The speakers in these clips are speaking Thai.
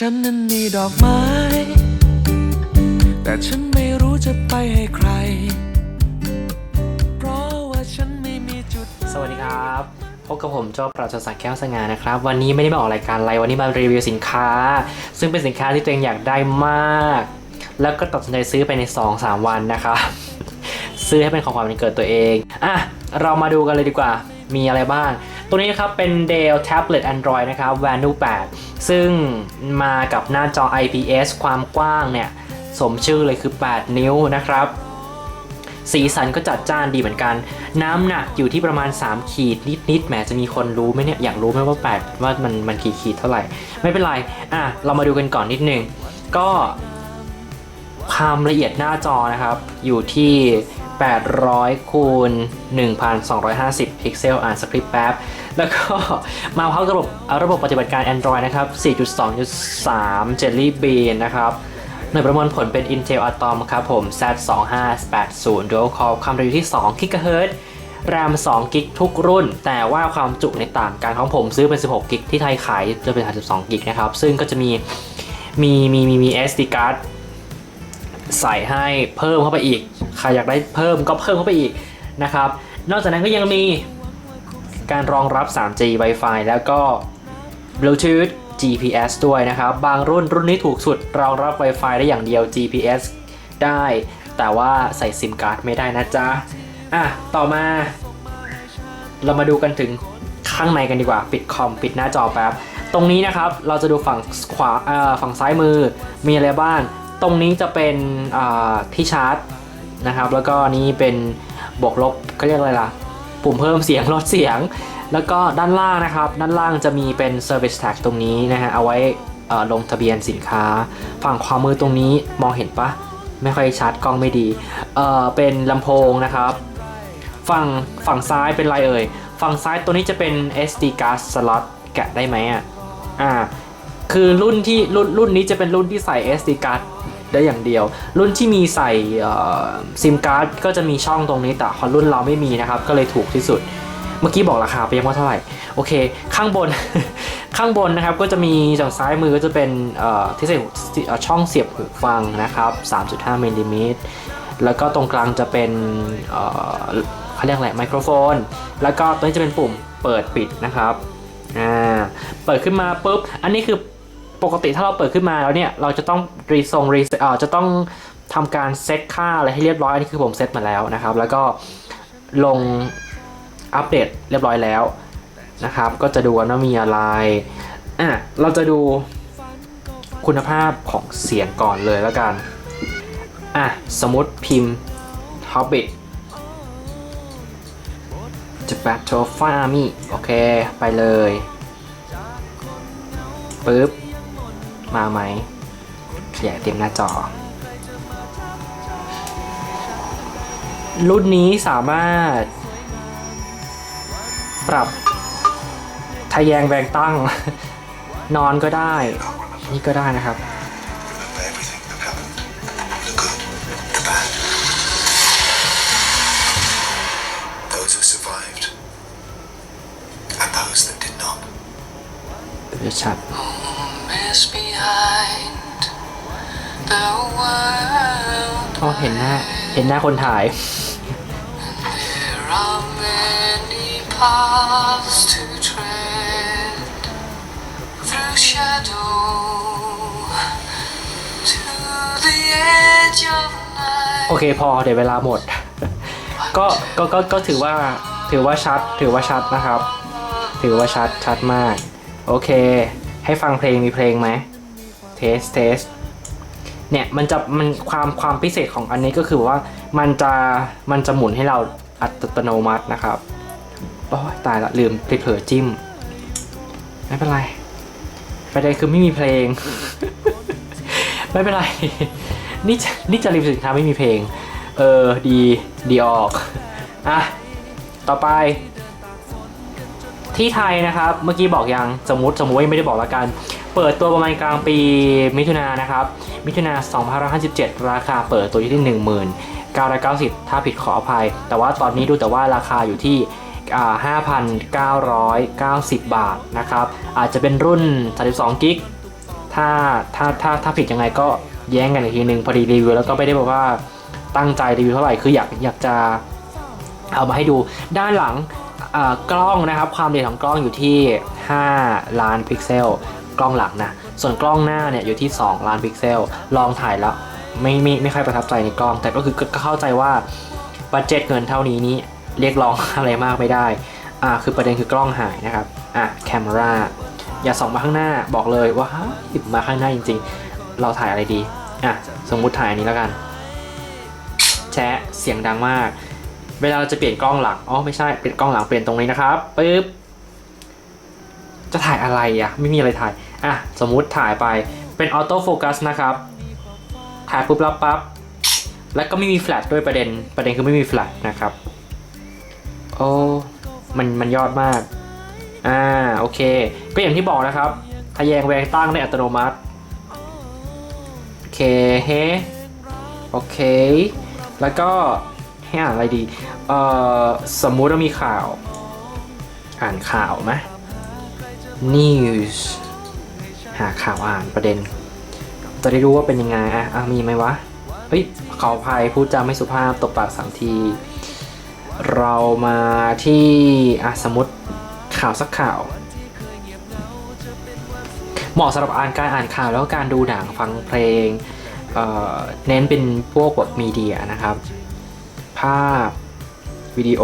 ฉันนั้นมีดอกไม้ แต่ฉันไม่รู้จะไปให้ใคร เพราะว่าฉันไม่มีจุด สวัสดีครับ พบกับผมโจ้ปราชญ์ศักดิ์แก้วสง่านะครับ วันนี้ไม่ได้มาออกรายการอะไร วันนี้มารีวิวสินค้า ซึ่งเป็นสินค้าที่ตัวเองอยากได้มาก แล้วก็ตัดสินใจซื้อไปใน 2-3 วันนะครับ ซื้อให้เป็นของขวัญวันเกิดตัวเอง อะ เรามาดูกันเลยดีกว่า มีอะไรบ้าง ตัวนี้นะครับเป็น Dell Tablet Android นะครับ Vanu 8 ซึ่งมากับหน้าจอ IPS ความกว้างเนี่ยสมชื่อเลยคือ 8 นิ้วนะครับ สีสันก็จัดจ้านดีเหมือนกัน น้ำหนักอยู่ที่ประมาณ 3 ขีดนิดๆแหมจะมีคนรู้ไหมเนี่ย อยากรู้ไหมว่า 8 ว่ามันมันกี่ขีดเท่าไหร่ ไม่เป็นไร อะ เรามาดูกันก่อนนิดนึง ก็ความละเอียดหน้าจอนะครับ อยู่ที่ 800 คูณ 1250 พิกเซล อ่านสคริปต์แป๊บ แล้วก็มาพร้อมระบบระบบปฏิบัติการ Android นะครับ 4.2.3 Jelly Bean นะครับ หน่วยประมวลผลเป็น Intel Atom ครับผม Z2580 Dual Core ความเร็วอยู่ที่ 2 GHz RAM 2 g b ทุกรุ่น แต่ว่าความจุในต่างกันของผมซื้อเป็น 16 g b ที่ไทยขายจะเป็น 32 g b นะครับ ซึ่งก็จะมีมีมีมีมี SD card ใส่ให้เพิ่มเข้าไปอีก ใครอยากได้เพิ่มก็เพิ่มเข้าไปอีกนะครับ นอกจากนั้นก็ยังมีการรองรับ 3G Wi-Fi แล้วก็ Bluetooth GPS ด้วยนะครับ บางรุ่นรุ่นนี้ถูกสุดรองรับ Wi-Fi ได้อย่างเดียว GPS ได้ แต่ว่าใส่ซิมการ์ดไม่ได้นะจ๊ะ อะ ต่อมา เรามาดูกันถึงข้างในกันดีกว่า ปิดคอม ปิดหน้าจอแป๊บ ตรงนี้นะครับ เราจะดูฝั่งขวา เอ่อ ฝั่งซ้ายมือ มีอะไรบ้าง ตรงนี้จะเป็นที่ชาร์จนะครับ แล้วก็นี้เป็นบวกลบเขาเรียกอะไรล่ะ ปุ่มเพิ่มเสียงลดเสียง แล้วก็ด้านล่างนะครับ ด้านล่างจะมีเป็น Service Tag ตรงนี้นะฮะเอาไว้ลงทะเบียนสินค้า ฝั่งขวามือตรงนี้มองเห็นปะไม่ค่อยชัดกล้องไม่ดีเออเป็นลำโพงนะครับ ฝั่งฝั่งซ้ายเป็นไรเอ่ย ฝั่งซ้ายตัวนี้จะเป็น SD card slot แกะได้ไหมอะ อ่า คือรุ่นที่รุ่นรุ่นนี้จะเป็นรุ่นที่ใส่ SD card ได้อย่างเดียว รุ่นที่มีใส่ซิมการ์ดก็จะมีช่องตรงนี้แต่ของรุ่นเราไม่มีนะครับ ก็เลยถูกที่สุด เมื่อกี้บอกราคาไปยังว่าเท่าไหร่ โอเค ข้างบน ข้างบนนะครับก็จะมีจากซ้ายมือก็จะเป็นที่ใส่ช่องเสียบหูฟังนะครับ 3.5มิลลิเมตรแล้วก็ตรงกลางจะเป็นเอ่อเขาเรียกอะไรไมโครโฟน แล้วก็ตัวนี้จะเป็นปุ่มเปิดปิดนะครับ อ่า เปิดขึ้นมาปุ๊บ อันนี้คือ ปกติถ้าเราเปิดขึ้นมาแล้วเนี่ย เราจะต้องรีทรงรีเอ่อจะต้องทำการเซตค่าอะไรให้เรียบร้อย อันนี้คือผมเซตมาแล้วนะครับ แล้วก็ลงอัปเดตเรียบร้อยแล้วนะครับ ก็จะดูว่ามีอะไร อะ เราจะดูคุณภาพของเสียงก่อนเลยแล้วกัน อะ สมมติพิมพ์ Hobbit จะ Battle f a r m y โอเค ไปเลยปึ๊บ มาไหมขยายเต็มหน้าจอ รุ่นนี้สามารถ ปรับทะแยงแบงตั้ง นอนก็ได้ นี่ก็ได้นะครับ Remember everything that happened. The good, the bad. Those who survived. And those that did not. จะชัด Miss behind the world อ๋อเห็นหน้า เห็นหน้าคนถ่าย There are many paths to tread through shadow to the edge of night โอเคพอเดี๋ยวเวลาหมด ก็ก็ก็ก็ถือว่าถือว่าชัด ถือว่าชัดนะครับ ถือว่าชัดชัดมาก โอเค ให้ฟังเพลงมีเพลงไหมเทสเทสเนี่ยมันจะมันความความพิเศษของอันนี้ก็คือว่ามันจะมันจะหมุนให้เราอัตโนมัตินะครับโอ้ยตายละลืมไปเผลอจิ้ม ไม่เป็นไรประเด็นคือไม่มีเพลง ไม่เป็นไร นี่จะนี่จะรีวิวสินค้าไม่มีเพลง เออดีดีออก อะ ต่อไป ที่ไทยนะครับ เมื่อกี้บอกยังสมมติสมมติยังไม่ได้บอกละกัน เปิดตัวประมาณกลางปีมิถุนายนนะครับ มิถุนายน2557 ราคาเปิดตัวอยู่ที่ 1990 ถ้าผิดขออภัย แต่ว่าตอนนี้ดูแต่ว่าราคาอยู่ที่5,990 บาทนะครับ อาจจะเป็นรุ่น 32 กิก ถ้าถ้าถ้าถ้าผิดยังไงก็แย้งกันอีกทีหนึ่งพอดีรีวิวแล้วก็ไม่ได้แบบว่าตั้งใจรีวิวเท่าไหร่ คืออยากอยากจะเอามาให้ดูด้านหลัง กล้องนะครับความเด่นของกล้องอยู่ที่ 5 ล้านพิกเซล กล้องหลังนะส่วนกล้องหน้าเนี่ยอยู่ที่ 2 ล้านพิกเซล ลองถ่ายแล้วไม่ไม่ไม่ค่อยประทับใจในกล้อง แต่ก็คือก็เข้าใจว่าบัตเจ็ตเงินเท่านี้นี้เรียกร้องอะไรมากไม่ได้อ่าคือประเด็นคือกล้องหายนะครับอะแคมราอย่าส่องมาข้างหน้าบอกเลยว่าฮะมาข้างหน้าจริง ๆ เราถ่ายอะไรดีอะสมมุติถ่ายอันนี้แล้วกัน แชะเสียงดังมาก เวลาเราจะเปลี่ยนกล้องหลังอ๋อไม่ใช่เปลี่ยนกล้องหลังเปลี่ยนตรงนี้นะครับปึ๊บจะถ่ายอะไรอะไม่มีอะไรถ่ายอะสมมุติถ่ายไปเป็นออโต้โฟกัสนะครับถ่ายปุ๊บรับปั๊บแล้วก็ไม่มีแฟลชด้วยประเด็นประเด็นคือไม่มีแฟลชนะครับโอ้มันมันยอดมากอ่าโอเค ก็อย่างที่บอกนะครับทะแยงแวงตั้งได้อัตโนมัติ โอเคเฮ้โอเค แล้วก็ ให้อ่านอะไรดีเอ่อสมมุติว่ามีข่าว อ่านข่าวไหม news หาข่าวอ่านประเด็น จะได้รู้ว่าเป็นยังไงอะอะมีไหมวะ เฮ้ยขออภัยพูดจาไม่สุภาพตบปากสามที เรามาที่อะสมมติข่าวสักข่าว เหมาะสำหรับอ่านการอ่านข่าวแล้วการดูหนังฟังเพลงเอ่อเน้นเป็นพวกแบบมีเดียนะครับ ภาพ วิดีโอ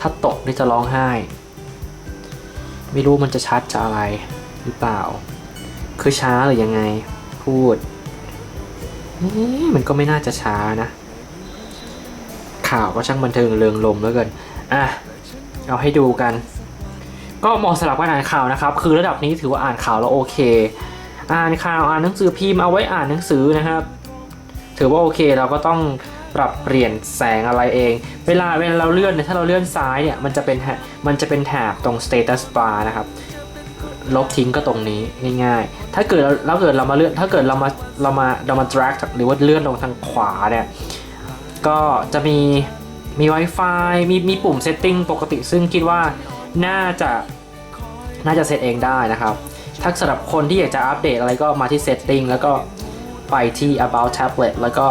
ถ้าตกนี่จะร้องไห้ ไม่รู้มันจะชัดจะอะไรหรือเปล่า คือช้าหรือยังไง พูด มันก็ไม่น่าจะช้านะ ข่าวก็ช่างบันเทิงเริงลมแล้วกินอะ เอาให้ดูกัน ก็เหมาะสำหรับการอ่านข่าวนะครับ คือระดับนี้ถือว่าอ่านข่าวแล้วโอเค อ่านข่าวอ่านหนังสือพิมพ์เอาไว้อ่านหนังสือนะครับ ถือว่าโอเคเราก็ต้อง ปรับเปลี่ยนแสงอะไรเอง เวลาเวลาเราเลื่อนเนี่ยถ้าเราเลื่อนซ้ายเนี่ยมันจะเป็นแถบมันจะเป็นแถบตรง status bar นะครับลบทิ้งก็ตรงนี้ง่ายๆ ถ้าเกิดเราเราเกิดเรามาเลื่อนถ้าเกิดเรามาเรามาเรามา drag หรือว่าเลื่อนลงทางขวาเนี่ยก็จะมีมี Wi-Fi มีมีปุ่ม setting ปกติซึ่งคิดว่าน่าจะน่าจะเซตเองได้นะครับ ถ้าสำหรับคนที่อยากจะอัปเดตอะไรก็มาที่ setting แล้วก็ไปที่ about tablet แล้วก็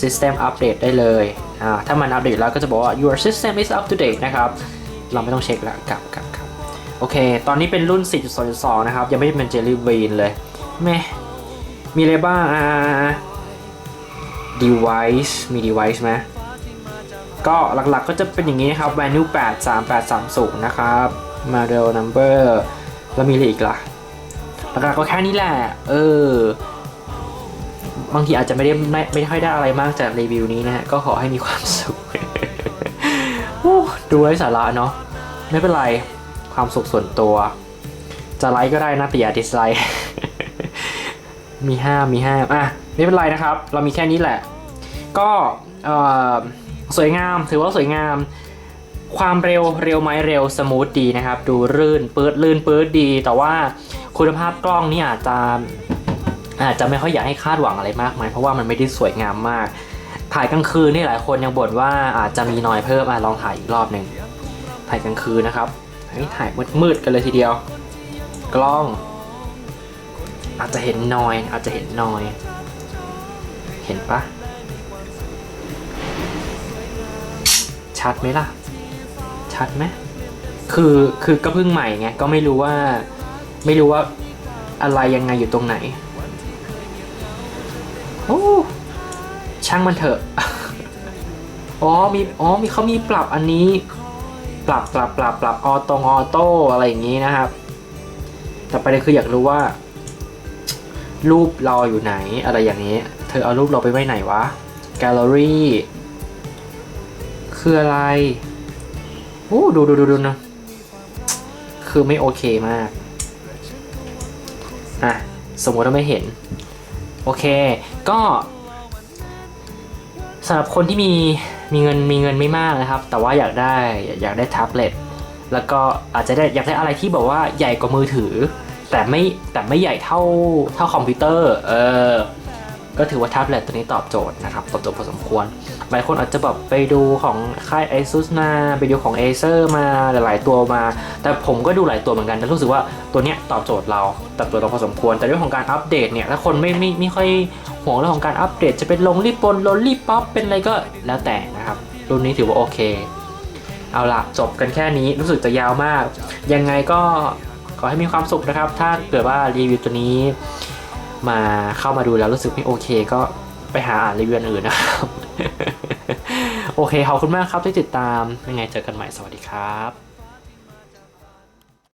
system update ได้เลยอ่าถ้ามันอัปเดตแล้วก็จะบอกว่า your system is up to date นะครับ เราไม่ต้องเช็คแล้วกลับกลับกลับโอเค ตอนนี้เป็นรุ่น 4.2.2 นะครับ ยังไม่ได้เป็น Jelly Bean เลยแม่มีอะไรบ้างอ่า device มี device ไหมก็หลักๆก็จะเป็นอย่างนี้นะครับ value 83830นะครับ model number แล้วมีอะไรอีกล่ะหลักๆก็แค่นี้แหละ เออ บางทีอาจจะไม่ได้ไม่ไม่ค่อยได้อะไรมากจากรีวิวนี้นะฮะก็ขอให้มีความสุขดูไร้สาระเนาะไม่เป็นไรความสุขส่วนตัว จะไลค์ก็ได้นะแต่อย่าดิสไลค์มีห้ามมีห้ามอะไม่เป็นไรนะครับ เรามีแค่นี้แหละ ก็เอ่อสวยงามถือว่าสวยงาม ความเร็วเร็วไหมเร็วสมูทดีนะครับ ดูรื่นปื๊ดลื่นปื๊ดดี แต่ว่าคุณภาพกล้องนี่อาจจะ อาจจะไม่ค่อยอยากให้คาดหวังอะไรมากมายเพราะว่ามันไม่ได้สวยงามมาก ถ่ายกลางคืนนี่หลายคนยังบ่นว่าอาจจะมีนอยเพิ่มอลองถ่ายอีกรอบหนึ่งถ่ายกลางคืนนะครับนนี้ถ่ายมืดๆกันเลยทีเดียว กล้อง อาจจะเห็นนอย อาจจะเห็นนอย เห็นปะชัดไหมล่ะ ชัดไหมคือคือก็เพิ่งใหม่ไงก็ไม่รู้ว่าไม่รู้ว่าอะไรยังไงอยู่ตรงไหน โอ้ช่างมันเถอะ อ๋อมีอ๋อมีเขามีปรับอันนี้ ปรับปรับปรับปรับออตงออโต้อะไรอย่างนี้นะครับ แต่ประเด็นคืออยากรู้ว่า รูปเราอยู่ไหนอะไรอย่างนี้ เธอเอารูปเราไปไว้ไหนวะแกลเลอรี่คืออะไรโอ้ดูดูดูดูนะคือไม่โอเคมาก อะ สมมติว่าไม่เห็น โอเค ก็สำหรับคนที่มีมีเงินมีเงินไม่มากนะครับ แต่ว่าอยากได้อยากได้แท็บเล็ตแล้วก็อาจจะได้อยากได้อะไรที่แบบว่าใหญ่กว่ามือถือ แต่ไม่แต่ไม่ใหญ่เท่าเท่าคอมพิวเตอร์ เออ ก็ถือว่าแท็บเล็ตตัวนี้ตอบโจทย์นะครับตอบโจทย์พอสมควร หลายคนอาจจะแบบไปดูของค่าย ASUS มาไปดูของ Acer มาหลาย ๆ ตัวมา แต่ผมก็ดูหลายตัวเหมือนกันแต่รู้สึกว่าตัวเนี้ยตอบโจทย์เราตอบโจทย์เราพอสมควร แต่เรื่องของการอัปเดตเนี่ยถ้าคนไม่ไม่ไม่ค่อยห่วงเรื่องของการอัปเดต จะเป็นลงรีบปนลงรีบป๊อปเป็นอะไรก็แล้วแต่นะครับรุ่นนี้ถือว่าโอเค เอาล่ะจบกันแค่นี้รู้สึกจะยาวมาก ยังไงก็ขอให้มีความสุขนะครับ ถ้าเกิดว่ารีวิวตัวนี้ มาเข้ามาดูแล้วรู้สึกไม่โอเค ก็ไปหาอ่านรีวิวอันอื่นนะครับ โอเคขอบคุณมากครับที่ติดตามยังไงเจอกันใหม่สวัสดีครับ